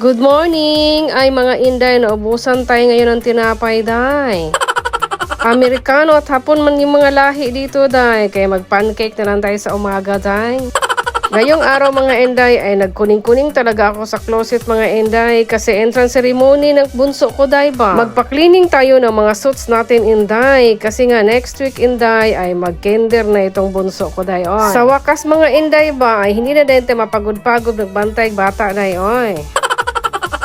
Good morning! Ay mga Inday, naubusan tayo ngayon ng tinapay, day. Amerikano at hapon man yung mga lahi dito, day. Kaya mag-pancake na lang tayo sa umaga, day. Ngayong araw mga Inday ay nagkuning-kuning talaga ako sa closet mga Inday kasi entrance ceremony ng bunso ko day ba. Magpa-cleaning tayo ng mga suits natin Inday kasi nga next week Inday ay mag-kinder na itong bunso ko day oy. Sa wakas mga Inday ba ay hindi na din mapagod-pagod nagbantay bata day oy.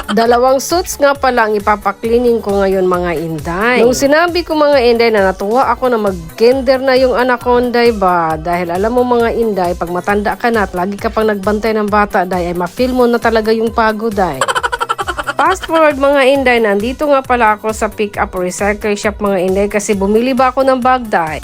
Dalawang suits nga pala ang ipapaklining ko ngayon mga inday. Nung sinabi ko mga inday na natuwa ako na mag-gender na yung anak ko inday ba? Dahil alam mo mga inday, pag matanda ka na at lagi ka pang nagbantay ng bata day, ay ma-feel mo na talaga yung pagod day. Fast forward mga inday, nandito nga pala ako sa pick up recycle shop mga inday kasi bumili ba ako ng bag day.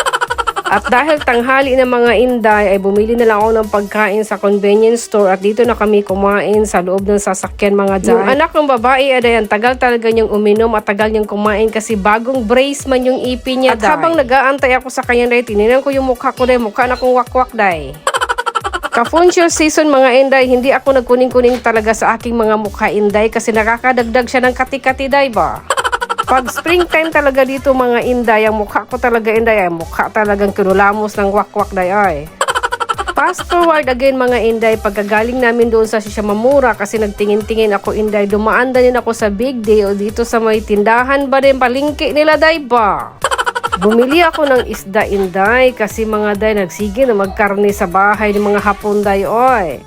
At dahil tanghali ng mga inday ay bumili na lang ako ng pagkain sa convenience store at dito na kami kumain sa loob ng sasakyan mga day. Yung anak ng babae ay ang tagal talaga niyang uminom at tagal niyang kumain kasi bagong brace man yung ipi niya At habang nag-aantay ako sa kanya day, tininan ko yung mukha ko day, mukha na kong wakwak day. Ka-funsure season mga inday, hindi ako nagkuning-kuning talaga sa aking mga mukha inday kasi nakakadagdag siya ng kati-kati day ba? Pag springtime talaga dito mga inday, ang mukha ko talaga inday ay mukha talagang kinulamos ng wakwak day ay. Fast forward again mga inday, pagkagaling namin doon sa Shishamamura kasi nagtingin-tingin ako inday, dumaan din ako sa big day o dito sa may tindahan ba din palingki nila day ba? Bumili ako ng isda inday kasi mga day nagsige na magkarne sa bahay ng mga hapon day oy.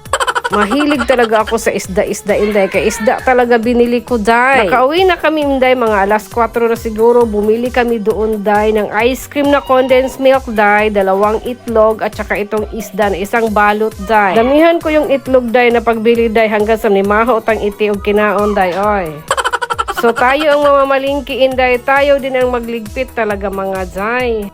Mahilig talaga ako sa isda-isda inday kaya isda talaga binili ko day. Nakauwi na kami inday mga alas 4 na siguro bumili kami doon day ng ice cream na condensed milk day, dalawang itlog at saka itong isda na isang balot day. Damihan ko yung itlog day na pagbili day hanggang sa nimaho tang iti og kinaon day oy. So tayo ang mamamalingki inday, tayo din ang magligpit talaga mga day.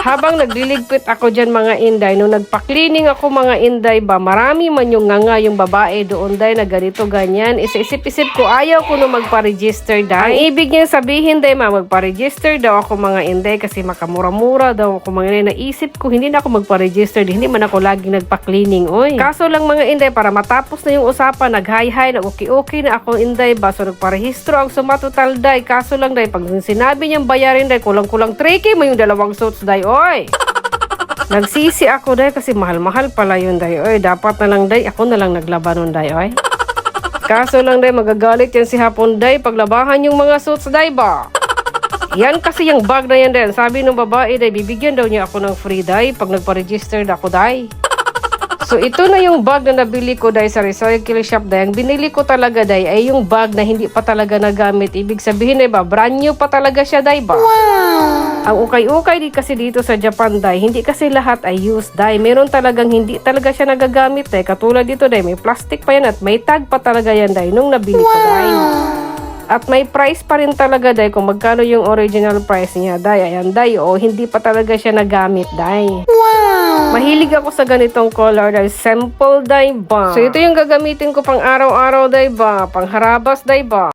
Habang nagliligpit ako dyan mga inday, nung nagpa-cleaning ako mga inday ba, marami man yung nga yung babae doon day na ganito ganyan. Isa-isip-isip ko, ayaw ko nung magpa-register day. Ang ibig niya sabihin day ma, magpa-register daw ako mga inday kasi makamura-mura daw ako mga inday. Naisip ko, hindi na ako magpa-register, hindi man ako laging nagpa-cleaning, oy. Kaso lang mga inday, para matapos na yung usapan, nag-hi-hi, na okay-okay na ako inday ba, so nagpa-rehistro ang sumatotal day. Kaso lang day, pag sinabi niyang bayarin day, kulang-kulang 3K mo yung dalawang suits day, oy. Nagsisi ako day kasi mahal-mahal pala yun day, oy. Dapat na lang day, ako na lang naglaban nun day, oy. Kaso lang day, magagalit yan si Hapon day, paglabahan yung mga suits day ba? Yan kasi yung bag na yan din. Sabi ng babae day, bibigyan daw niya ako ng free day pag nagpa-register na ako day. So ito na yung bag na nabili ko dahil sa recycle shop dahil ang binili ko talaga dahil ay yung bag na hindi pa talaga nagamit. Ibig sabihin na ba, brand new pa talaga siya dahil ba? Ang ukay-ukay di kasi dito sa Japan dahil hindi kasi lahat ay used dahil meron talagang hindi talaga siya nagagamit dahil katulad dito dahil may plastic pa yan at may tag pa talaga yan dahil nung nabili ko dahil. At may price pa rin talaga dahil kung magkano yung original price niya dahil ayan dahil o hindi pa talaga siya nagamit dahil. Mahilig ako sa ganitong color dahil simple dahil ba. So ito yung gagamitin ko pang araw-araw dahil ba, pang harabas dahil ba.